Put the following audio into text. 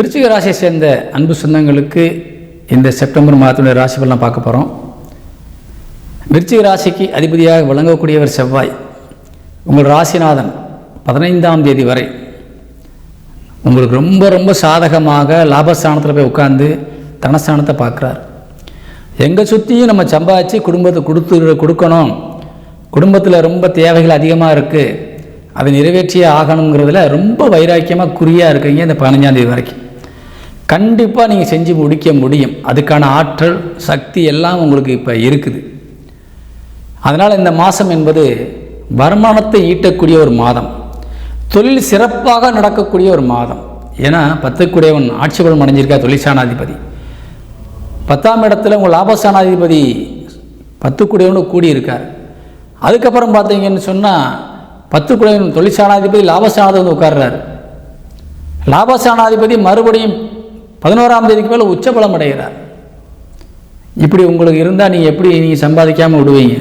விருச்சிக ராசியை சேர்ந்த அன்பு சொந்தங்களுக்கு இந்த செப்டம்பர் மாதத்துடைய ராசி பலன் பார்க்க போகிறோம் விருச்சிக ராசிக்கு அதிபதியாக விளங்கக்கூடியவர் செவ்வாய். உங்கள் ராசிநாதன் பதினைந்தாம் தேதி வரை உங்களுக்கு ரொம்ப ரொம்ப சாதகமாக லாபஸ்தானத்தில் போய் உட்காந்து தனஸ்தானத்தை பார்க்குறார். எங்கே சுற்றியும் நம்ம சம்பாதிச்சு குடும்பத்தை கொடுத்து கொடுக்கணும். குடும்பத்தில் ரொம்ப தேவைகள் அதிகமாக இருக்குது அதை நிறைவேற்றியே ஆகணுங்கிறதுல ரொம்ப வைராக்கியமாக குறியாக இருக்கீங்க இந்த பதினஞ்சாந்தேதி வரைக்கும். கண்டிப்பாக நீங்கள் செஞ்சு முடிக்க முடியும். அதுக்கான ஆற்றல் சக்தி எல்லாம் உங்களுக்கு இப்போ இருக்குது. அதனால் இந்த மாதம் என்பது வருமானத்தை ஈட்டக்கூடிய ஒரு மாதம். தொழில் சிறப்பாக நடக்கக்கூடிய ஒரு மாதம். ஏன்னா பத்துக்குடையவன் ஆட்சி பலம் அடைஞ்சிருக்கா தொழிற்சானாதிபதி பத்தாம் இடத்துல உங்கள் லாபஸ்தானாதிபதி பத்துக்குடையவனு கூடியிருக்கார். அதுக்கப்புறம் பார்த்தீங்கன்னு சொன்னால் பத்துக்குடையவன் தொழிற்சானாதிபதி லாபஸ்தானாதிபதி உட்கார்றார் உட்கார்றாரு. லாபஸ்தானாதிபதி மறுபடியும் பதினோராம் தேதிக்கு மேலே உச்சபலம் அடைகிறார் இப்படி உங்களுக்கு இருந்தால் நீங்கள் எப்படி நீங்கள் சம்பாதிக்காமல் விடுவீங்க?